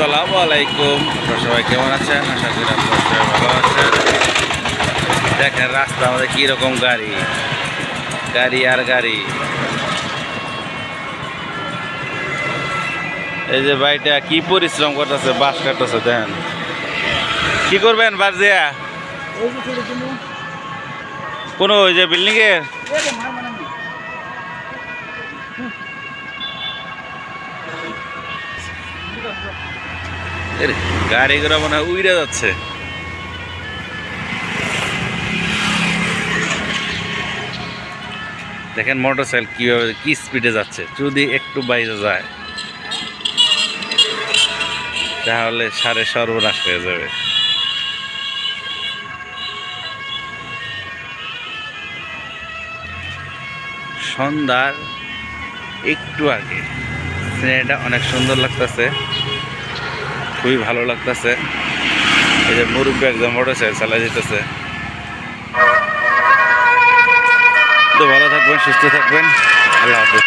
আসসালামু আলাইকুম। আপনারা সবাই কেমন আছেন? আশা করি আপনারা সবাই ভালো আছেন। দেখেন রাস্তা আমাদের কীরকম গাড়ি। গাড়ি আর গাড়ি। এই যে ভাইটা কি পরিশ্রম করতেছে বাস কাটতেছে, দেখেন। কি করবেন বাস দিয়া কোনো ওই যে বিল্ডিং এর গাড়িগুলো মনে হয় উইড়ে যাচ্ছে। দেখেন মোটর সাইকেল কীভাবে, কি স্পিডে যাচ্ছে, যদি একটু বাইরে যায়, তাহলে সারে সর্বনাশ হয়ে যাবে। সন্ধ্যার একটু আগে। সিনেমাটা অনেক সুন্দর লাগতেছে। খুবই ভালো লাগতেছে। এই যে মুরব্বী একদম মোটর চালা যেতেছে। তো ভালো থাকবেন, সুস্থ থাকবেন। আল্লাহ হাফিজ।